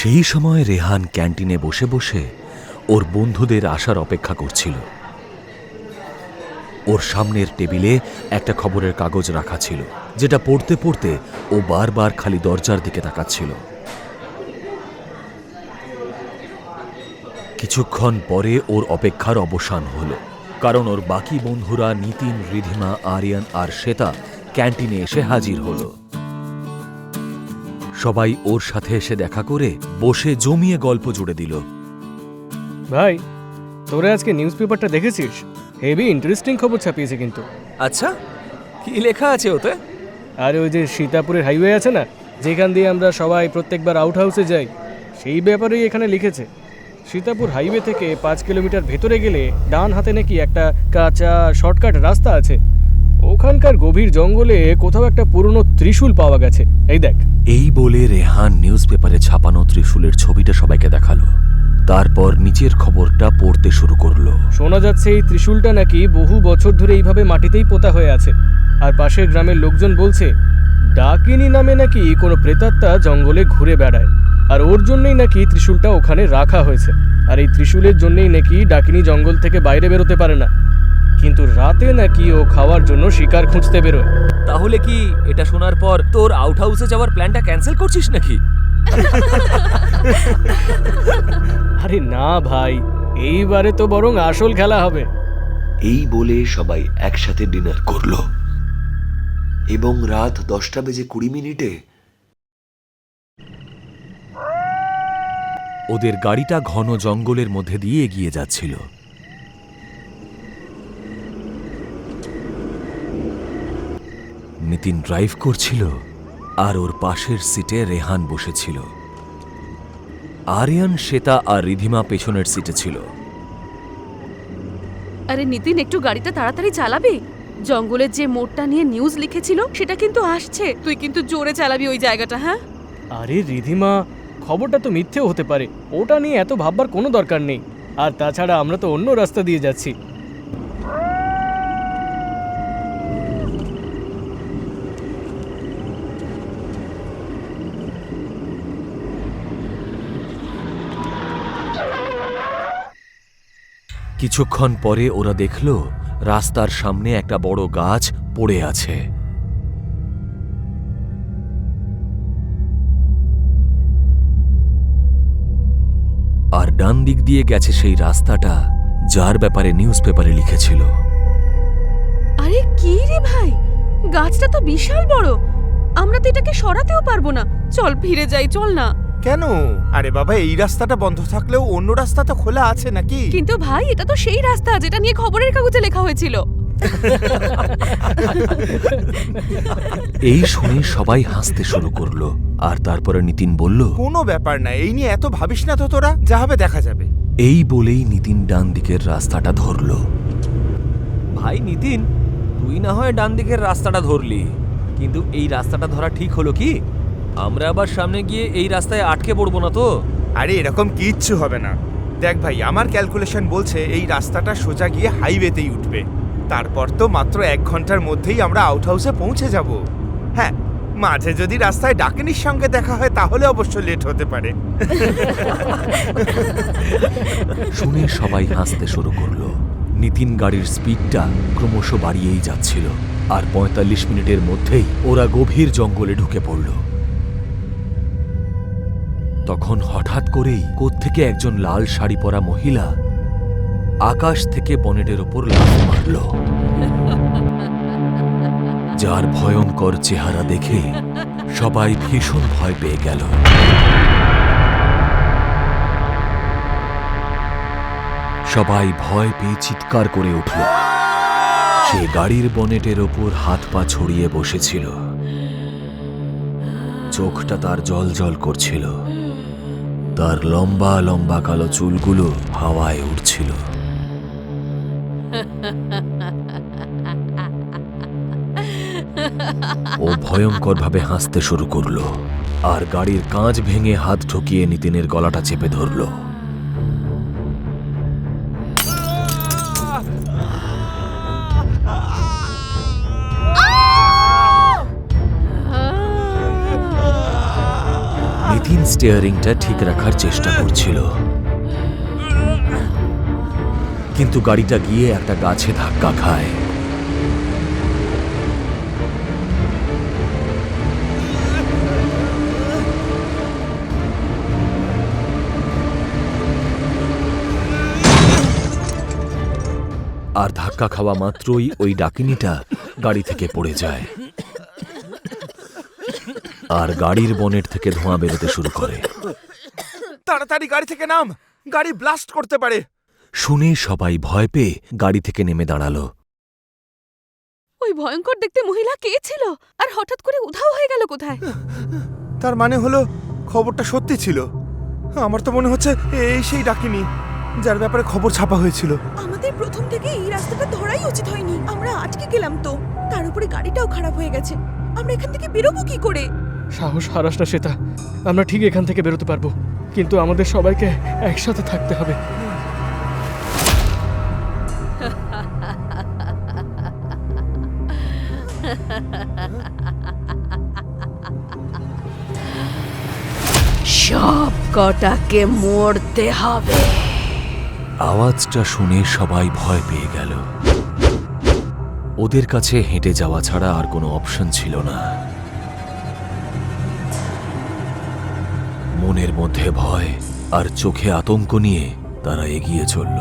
সেই সময় রেহান ক্যান্টিনে বসে বসে ওর বন্ধুদের আসার অপেক্ষা করছিল। ওর সামনের টেবিলে একটা খবরের কাগজ রাখা ছিল, যেটা পড়তে পড়তে ও বারবার খালি দরজার দিকে তাকাচ্ছিল। কিছুক্ষণ পরে ওর অপেক্ষার অবসান হলো, কারণ ওর বাকি বন্ধুরা নিতিন, রিধিমা, আরিয়ান আর শ্বেতা ক্যান্টিনে এসে হাজির হলো। সবাই ওর সাথে এসে দেখা করে বসে জমিয়ে গল্প জুড়ে দিল। ভাই তোরা আজকে নিউজ পেপারটা দেখেছিস? হেভি ইন্টারেস্টিং খবর ছাপিয়েছে কিন্তু। আচ্ছা কি লেখা আছে ওতে? আর ওই যে সীতাপুরের হাইওয়ে আছে না যেখান দিয়ে আমরা সবাই প্রত্যেকবার আউট হাউসে যাই সেই ব্যাপারেই এখানে লিখেছে। সীতাপুর হাইওয়ে থেকে পাঁচ কিলোমিটার ভেতরে গেলে ডান হাতে নাকি একটা কাঁচা শর্টকাট রাস্তা আছে। ওখানকার গভীর জঙ্গলে কোথাও একটা পুরনো ত্রিশূল পাওয়া গেছে। এই দেখ। এই বলে রেহান নিউজ পেপারে ছাপানো ত্রিশূলের ছবিটা সবাইকে দেখাল। তারপর নিচের খবরটা পড়তে শুরু করল। শোনা যাচ্ছে এই ত্রিশূলটা নাকি বহু বছর ধরে এইভাবে মাটিতেই পোতা হয়ে আছে। আর পাশের গ্রামের লোকজন বলছে ডাকিনী নামে নাকি কোনো প্রেতাত্মা জঙ্গলে ঘুরে বেড়ায়। আর ওর জন্যই নাকি ত্রিশূলটা ওখানে রাখা হয়েছে। আর এই ত্রিশূলের জন্যই নাকি ডাকিনী জঙ্গল থেকে বাইরে বেরোতে পারে না। কিন্তু রাতে নাকি ও খাওয়ার জন্য শিকার খুঁজতে বেরোয়। তাহলে কি এটা শোনার পর তোর আউট হাউসে যাওয়ার প্ল্যানটা ক্যান্সেল করছিস নাকি? আরে না ভাই এইবারে তো বরং আসল খেলা হবে। এই বলে সবাই একসাথে ডিনার করল। এবং রাত দশটা বেজে কুড়ি মিনিটে ওদের গাড়িটা ঘন জঙ্গলের মধ্যে দিয়ে এগিয়ে যাচ্ছিল। নিতিন ড্রাইভ করছিল আর ওর পাশের সিটে রেহান বসেছিল। আরিয়ান শ্বেতা আর রিধিমা পেছনের সিটে ছিল। আরে নিতিন একটু গাড়িটা তাড়াতাড়ি চালাবি। জঙ্গলের যে মোড়টা নিয়ে নিউজ লিখেছিল সেটা কিন্তু আসছে। তুই কিন্তু জোরে চালাবি ওই জায়গাটা হ্যাঁ? আরে রিধিমা খবরটা তো মিথ্যেও হতে পারে। ওটা নিয়ে এত ভাববার কোনো দরকার নেই। আর তাছাড়া আমরা তো অন্য রাস্তা দিয়ে যাচ্ছি। কিছুক্ষণ পরে ওরা দেখল রাস্তার সামনে একটা বড় গাছ পড়ে আছে। আর ডান দিক দিয়ে গেছে সেই রাস্তাটা, যার ব্যাপারে নিউজ পেপারে লিখেছিল। আরে কি রে ভাই? গাছটা তো বিশাল বড়। আমরা তো এটাকে সরাতেও পারব না। চল, ফিরে যাই, চল না। কেন? আরে বাবা এই রাস্তাটা বন্ধ থাকলেও অন্য রাস্তা তো খোলা আছে নাকি? কিন্তু ভাই এটা তো সেই রাস্তা যেটা নিয়ে খবরের কাগজে লেখা হয়েছিল। এই শুনে সবাই হাসতে শুরু করল আর তারপরে নিতিন বলল কোনো ব্যাপার না এই নিয়ে এত ভাবিস না তো তোরা যা হবে দেখা যাবে। এই বলেই নিতিন ডান দিকের রাস্তাটা ধরল। ভাই নিতিন তুই না হয় ডান দিকের রাস্তাটা ধরলি কিন্তু এই রাস্তাটা ধরা ঠিক হলো কি? আমরা আবার সামনে গিয়ে এই রাস্তায় আটকে পড়ব না তো? আরে এরকম কিচ্ছু হবে না। দেখ ভাই আমার ক্যালকুলেশন বলছে এই রাস্তাটা সোজা গিয়ে হাইওয়েতেই উঠবে। তারপর তো মাত্র এক ঘণ্টার মধ্যেই আমরা আউট হাউসে পৌঁছে যাব। হ্যাঁ মাঝে যদি রাস্তায় ডাকিনির সঙ্গে দেখা হয় তাহলে অবশ্য লেট হতে পারে। শুনে সবাই হাসতে শুরু করল। নিতিন গাড়ির স্পিডটা ক্রমশ বাড়িয়েই যাচ্ছিল। আর পঁয়তাল্লিশ মিনিটের মধ্যেই ওরা গভীর জঙ্গলে ঢুকে পড়ল। তখন হঠাৎ করেই কোত্থেকে একজন লাল শাড়ি পরা মহিলা আকাশ থেকে বনেটের ওপর লাফ মারল। যার ভয়ঙ্কর চেহারা দেখে সবাই ভীষণ ভয় পেয়ে গেল। সবাই ভয় পেয়ে চিৎকার করে উঠল। সে গাড়ির বনেটের ওপর হাত পা ছড়িয়ে বসেছিল। চোখটা তার জল জল করছিল। তার লম্বা লম্বা কালো চুলগুলো হাওয়ায় উঠছিল ও ভয়ঙ্করভাবে হাসতে শুরু করল, আর গাড়ির কাঁচ ভেঙে হাত ঢুকিয়ে নিতিনের গলাটা চেপে ধরলো। নিতিন স্টিয়ারিংটা ঠিক রাখার চেষ্টা করছিল। কিন্তু গাড়িটা গিয়ে একটা গাছে ধাক্কা খায়। আর ধাক্কা খাওয়া মাত্রই ওই ডাকিনিটা গাড়ি থেকে পড়ে যায়। আর গাড়ির বনেট থেকে ধোঁয়া বেরোতে শুরু করে। তাড়াতাড়ি গাড়ি থেকে নাম। গাড়ি ব্লাস্ট করতে পারে। শুনে সবাই ভয় পেয়ে গাড়ি থেকে নেমে দাঁড়াল। ওই ভয়ঙ্কর দেখতে মহিলা কে ছিল? আর হঠাৎ করে উধাও হয়ে গেল কোথায়? তার মানে হলো খবরটা সত্যি ছিল। আমার তো মনে হচ্ছে এই সেই ডাকিনি যার ব্যাপারে খবর ছাপা হয়েছিল। আমাদের প্রথম থেকে এই রাস্তাটা ধরাই উচিত হয়নি। আমরা আজকে গেলাম তো। তার উপরে গাড়িটাও খারাপ হয়ে গেছে। আমরা এখান থেকে বেরোবো কি করে? সাহস হারাস না সেটা। আমরা ঠিক এখান থেকে বেরোতে পারব। কিন্তু আমাদের সবাইকে একসাথে থাকতে হবে। সব কটাকে মরতে হবে। আওয়াজটা শুনে সবাই ভয় পেয়ে গেল। ওদের কাছে হেঁটে যাওয়া ছাড়া আর কোনো অপশন ছিল না। মনের মধ্যে ভয় আর চোখে আতঙ্ক নিয়ে তারা এগিয়ে চলল।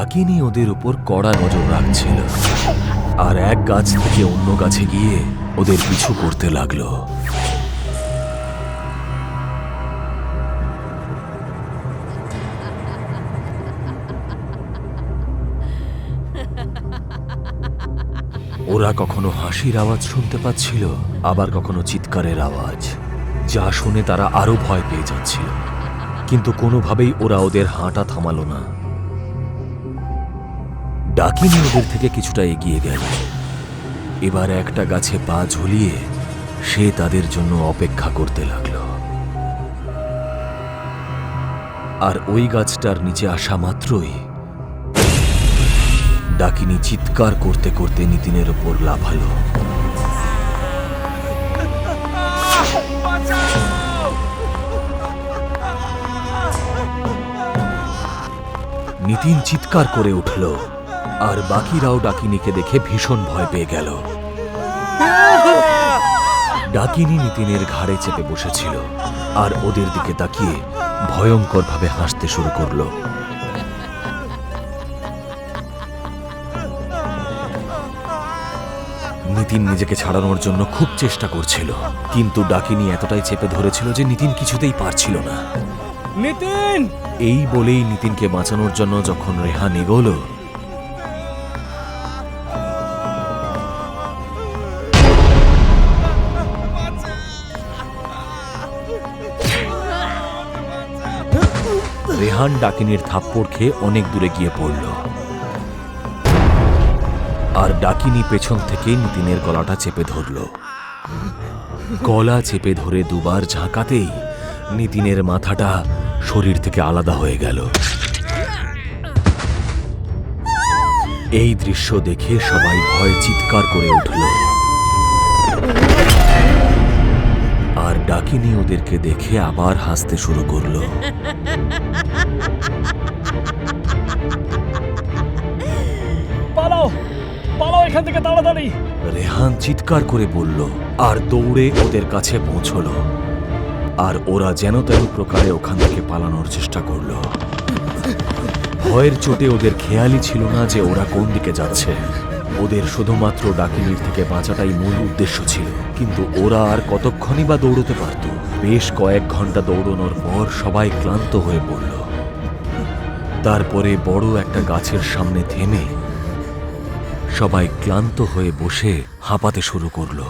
ডাকিনি ওদের উপর কড়া নজর রাখছিল। আর এক গাছ থেকে অন্য গাছে গিয়ে ওদের পিছু করতে লাগল। ওরা কখনো হাসির আওয়াজ শুনতে পাচ্ছিল, আবার কখনো চিৎকারের আওয়াজ। যা শুনে তারা আরও ভয় পেয়ে যাচ্ছিল। কিন্তু কোনোভাবেই ওরা ওদের হাঁটা থামালো না। ডাকিনি ওদের থেকে কিছুটা এগিয়ে গেল। এবার একটা গাছে পা ঝুলিয়ে সে তাদের জন্য অপেক্ষা করতে লাগল। আর ওই গাছটার নিচে আসা মাত্রই ডাকিনি চিৎকার করতে করতে নিতিনের ওপর লাফালো। নিতিন চিৎকার করে উঠল। আর বাকিরাও ডাকিনীকে দেখে ভীষণ ভয় পেয়ে গেল। ডাকিনী নিতিনের ঘাড়ে চেপে বসেছিল আর ওদের দিকে তাকিয়ে ভয়ঙ্করভাবে হাসতে শুরু করল। নিতিন নিজেকে ছাড়ানোর জন্য খুব চেষ্টা করছিল কিন্তু ডাকিনী এতটাই চেপে ধরেছিল যে নিতিন কিছুতেই পারছিল না। নিতিন! এই বলেই নিতিনকে বাঁচানোর জন্য যখন রেহান এগোলো রেহান ডাকিনীর থাপ্পড় খেয়ে অনেক দূরে গিয়ে পড়ল। আর ডাকিনী পেছন থেকে নিতিনের গলাটা চেপে ধরল। গলা চেপে ধরে দুবার ঝাঁকাতেই নিতিনের মাথাটা শরীর থেকে আলাদা হয়ে গেল। এই দৃশ্য দেখে সবাই ভয় চিৎকার করে উঠল। আর ডাকিনী ওদেরকে দেখে আবার হাসতে শুরু করল। এখান থেকে তাড়াতাড়ি। রেহান চিৎকার করে বলল, আর দৌড়ে ওদের কাছে পৌঁছলো। আর ওরা যেন তেন প্রকারে ওখান থেকে পালানোর চেষ্টা করল। ভয়ের চোটে ওদের খেয়ালই ছিল না যে ওরা কোন দিকে যাচ্ছে। ওদের শুধুমাত্র ডাকিনির থেকে বাঁচাটাই মূল উদ্দেশ্য ছিল। কিন্তু ওরা আর কতক্ষণই বা দৌড়তে পারত, বেশ কয়েক ঘণ্টা দৌড়ানোর পর সবাই ক্লান্ত হয়ে পড়ল। তারপরে বড় একটা গাছের সামনে থেমে সবাই ক্লান্ত হয়ে বসে হাঁপাতে শুরু করল।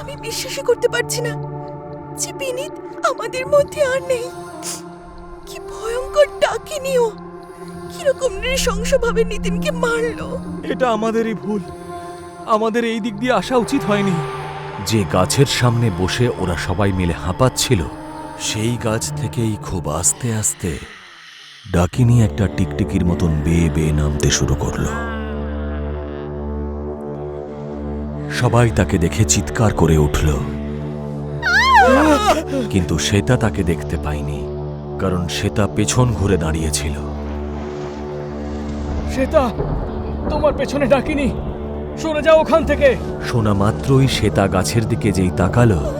আমি বিশ্বাসই করতে পারছি না যে বিনীত আমাদের মধ্যে আর নেই। কি ভয়ঙ্কর ডাকিনিও। কীরকম নৃশংসভাবে নিতিনকে মারলো। এটা আমাদেরই ভুল। আমাদের এই দিক দিয়ে আসা উচিত হয়নি। যে গাছের সামনে বসে ওরা সবাই মিলে হাঁপাচ্ছিল সেই গাছ থেকেই খুব আস্তে আস্তে ডাকিনী একটা টিকটিকির মতন বেয়ে বেয়ে নামতে শুরু করল। সবাই তাকে দেখে চিৎকার করে উঠল। কিন্তু শ্বেতা তাকে দেখতে পায়নি কারণ শ্বেতা পেছন ঘুরে দাঁড়িয়েছিল। শ্বেতা তোমার পেছনে ডাকিনি। সরে যাও ওখান থেকে। শোনা মাত্রই শ্বেতা গাছের দিকে যেই তাকালো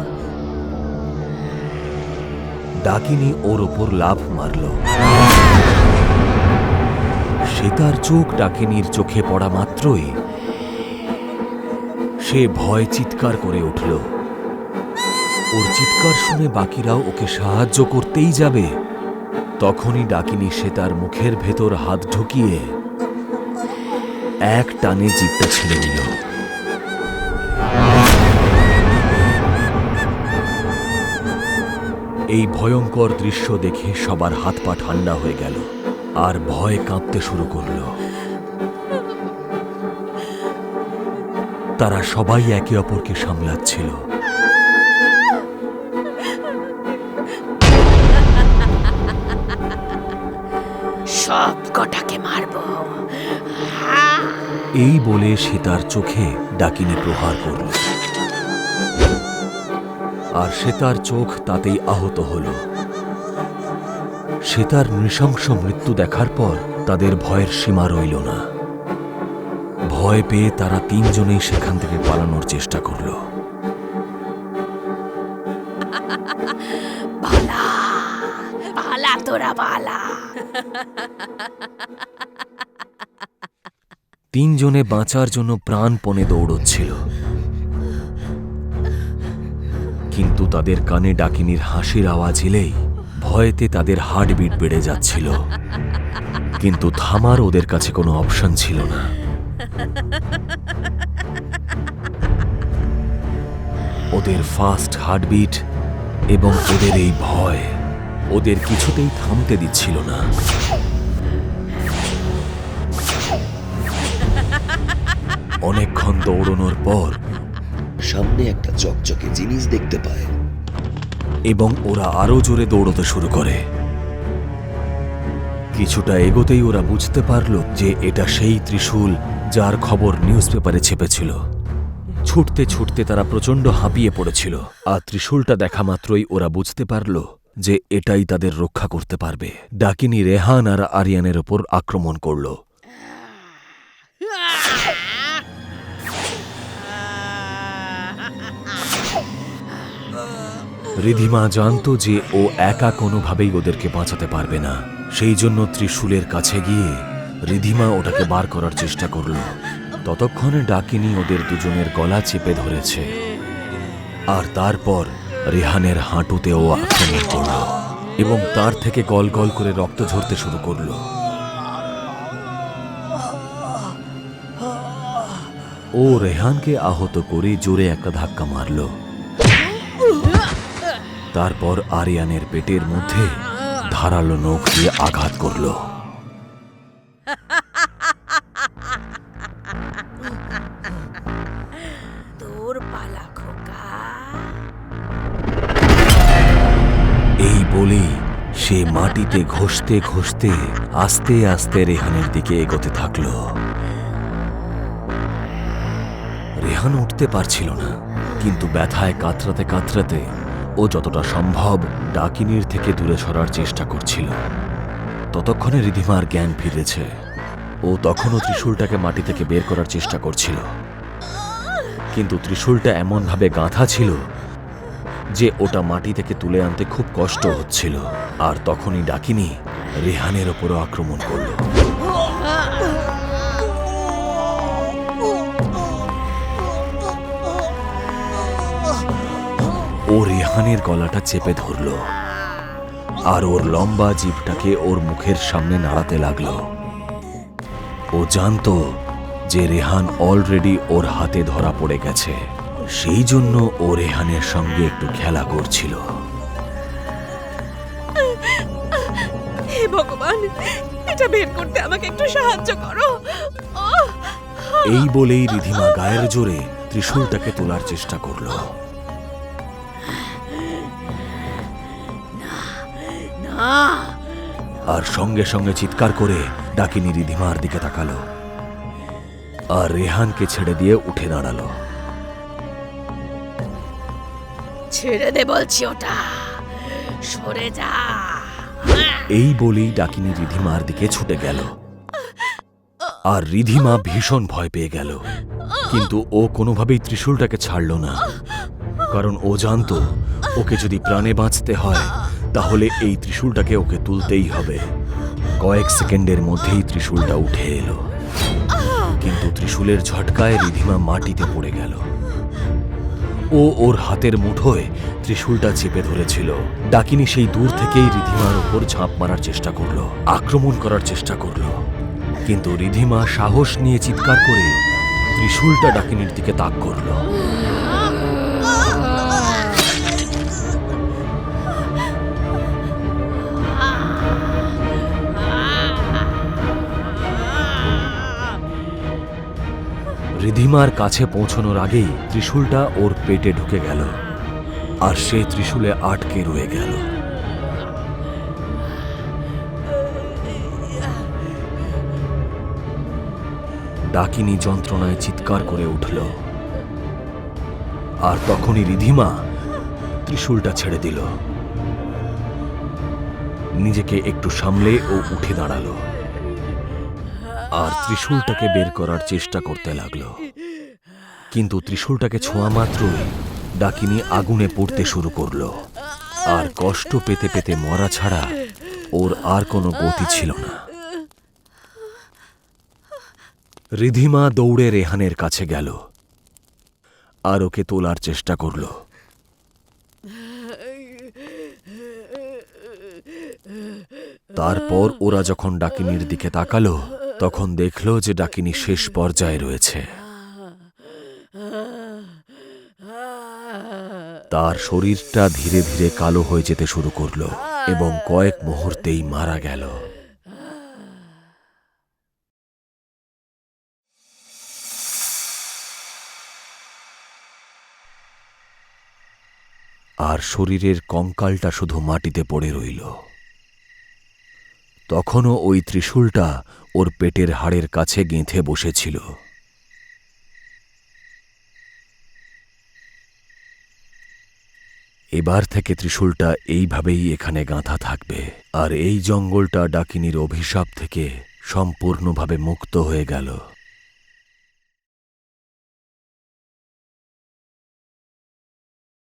ডাকিনি ওর ওপর লাভ মারল। শ্বেতার চোখ ডাকিনীর চোখে পড়া মাত্রই সে ভয় চিৎকার করে উঠল। ওর চিৎকার শুনে বাকিরাও ওকে সাহায্য করতেই যাবে। তখনই ডাকিনী তার মুখের ভেতর হাত ঢুকিয়ে এক টানে জিপটা ছেড়ে দিল। এই ভয়ঙ্কর দৃশ্য দেখে সবার হাত পা ঠান্ডা হয়ে গেল। আর ভয় কাঁপতে শুরু করল। তারা সবাই একে অপরকে সামলাচ্ছিল। সব কটাকে মারবো। এই বলে সে তার চোখে ডাকিনে প্রহার করল। আর সে তার চোখ তাতেই আহত হল। সে তার নৃশংস মৃত্যু দেখার পর তাদের ভয়ের সীমা রইল না। ভয় পেয়ে তারা তিনজনেই সেখান থেকে পালানোর চেষ্টা করল। পালা পালা তোরা পালা। তিনজনে বাঁচার জন্য প্রাণপণে দৌড়চ্ছিল। কিন্তু তাদের কানে ডাকিনীর হাসির আওয়াজ এলেই ভয়েতে তাদের হার্টবিট বেড়ে যাচ্ছিল। কিন্তু থামার ওদের কাছে কোনো অপশন ছিল না। ওদের ফাস্ট হার্টবিট এবং ওদের এই ভয় ওদের কিছুতেই থামতে দিচ্ছিল না। অনেকক্ষণ দৌড়নোর পর সামনে একটা চকচকে জিনিস দেখতে পায়। এবং ওরা আরও জোরে দৌড়তে শুরু করে। কিছুটা এগোতেই ওরা বুঝতে পারল যে এটা সেই ত্রিশূল যার খবর নিউজ পেপারে ছেপেছিল। ছুটতে ছুটতে তারা প্রচণ্ড হাঁপিয়ে পড়েছিল, আর ত্রিশূলটা দেখা মাত্রই ওরা বুঝতে পারল যে এটাই তাদের রক্ষা করতে পারবে। ডাকিনী রেহান আর আরিয়ানের ওপর আক্রমণ করল। রিধিমা জানতো যে ও একা কোনোভাবেই ওদেরকে বাঁচাতে পারবে না। সেই জন্য ত্রিশূলের কাছে গিয়ে রিধিমা ওটাকে বার করার চেষ্টা করল। ততক্ষণে ডাকিনি ওদের দুজনের গলা চেপে ধরেছে। আর তারপর রেহানের হাঁটুতেও আক্রমণ করল এবং তার থেকে গল গল করে রক্ত ঝরতে শুরু করল। ও রেহানকে আহত করে জোরে একটা ধাক্কা মারল। তারপর আরিয়ানের পেটের মধ্যে ধারালো নখ দিয়ে আঘাত করল। এই বলেই সে মাটিতে ঘষতে ঘষতে আস্তে আস্তে রেহানের দিকে এগোতে থাকল। রেহান উঠতে পারছিল না কিন্তু ব্যথায় কাতরাতে কাতরাতে ও যতটা সম্ভব ডাকিনীর থেকে দূরে সরার চেষ্টা করছিল। ততক্ষণে রিধিমার জ্ঞান ফিরেছে। ও তখনও ত্রিশূলটাকে মাটি থেকে বের করার চেষ্টা করছিল। কিন্তু ত্রিশূলটা এমনভাবে গাঁথা ছিল যে ওটা মাটি থেকে তুলে আনতে খুব কষ্ট হচ্ছিল। আর তখনই ডাকিনি রেহানের ওপরও আক্রমণ করল। ও রেহানের গলাটা চেপে ধরল। আর ওর লম্বা জিভটাকে ওর মুখের সামনে নাড়াতে লাগল। ও জানতো যে রেহান অলরেডি ওর হাতে ধরা পড়ে গেছে। সেই জন্য ও রেহানের সঙ্গে একটু খেলা করছিল। হে ভগবান এটা বের করতে আমাকে একটু সাহায্য করো। এই বলেই রিধিমা গায়ের জোরে ত্রিশূলটাকে তোলার চেষ্টা করল। আর সঙ্গে সঙ্গে চিৎকার করে ডাকিনী রিধিমার দিকে তাকালো আর রেহানকে ছেড়ে দিয়ে উঠে দাঁড়াল। ছেড়ে দে বলছি ওটা। সরে যা। এই বলেই ডাকিনী রিধিমার দিকে ছুটে গেল। আর রিধিমা ভীষণ ভয় পেয়ে গেল। কিন্তু ও কোনোভাবেই ত্রিশূলটাকে ছাড়ল না। কারণ ও জানতো ওকে যদি প্রাণে বাঁচতে হয় তাহলে এই ত্রিশূলটাকে ওকে তুলতেই হবে। কয়েক সেকেন্ডের মধ্যেই ত্রিশূলটা উঠে এলো। কিন্তু ত্রিশূলের ঝটকায় রিধিমা মাটিতে পড়ে গেল। ও ওর হাতের মুঠোয় ত্রিশূলটা চেপে ধরেছিল। ডাকিনী সেই দূর থেকেই রিধিমার ওপর ঝাঁপ মারার চেষ্টা করল, আক্রমণ করার চেষ্টা করল। কিন্তু রিধিমা সাহস নিয়ে চিৎকার করে ত্রিশূলটা ডাকিনীর দিকে তাক করল। রিধিমার কাছে পৌঁছানোর আগেই ত্রিশূলটা ওর পেটে ঢুকে গেল। আর সে ত্রিশূলে আটকে রয়ে গেল। ডাকিনী যন্ত্রণায় চিৎকার করে উঠল। আর তখনই রিধিমা ত্রিশূলটা ছেড়ে দিল। নিজেকে একটু সামলে ও উঠে দাঁড়াল। আর ত্রিশূলটাকে বের করার চেষ্টা করতে লাগল। কিন্তু ত্রিশূলটাকে ছোঁয়া মাত্রই ডাকিনী আগুনে পড়তে শুরু করল। আর কষ্ট পেতে পেতে মরা ছাড়া ওর আর কোনো গতি ছিল না। রিধিমা দৌড়ে রেহানের কাছে গেল আর ওকে তোলার চেষ্টা করল। তারপর ওরা যখন ডাকিনীর দিকে তাকালো তখন দেখল যে ডাকিনী শেষ পর্যায়ে রয়েছে। তার শরীরটা ধীরে ধীরে কালো হয়ে যেতে শুরু করল এবং কয়েক মুহূর্তেই মারা গেল। আর শরীরের কঙ্কালটা শুধু মাটিতে পড়ে রইল। তখনও ওই ত্রিশূলটা ওর পেটের হাড়ের কাছে গেঁথে বসেছিল। এবার থেকে ত্রিশূলটা এইভাবেই এখানে গাঁথা থাকবে, আর এই জঙ্গলটা ডাকিনীর অভিশাপ থেকে সম্পূর্ণভাবে মুক্ত হয়ে গেল।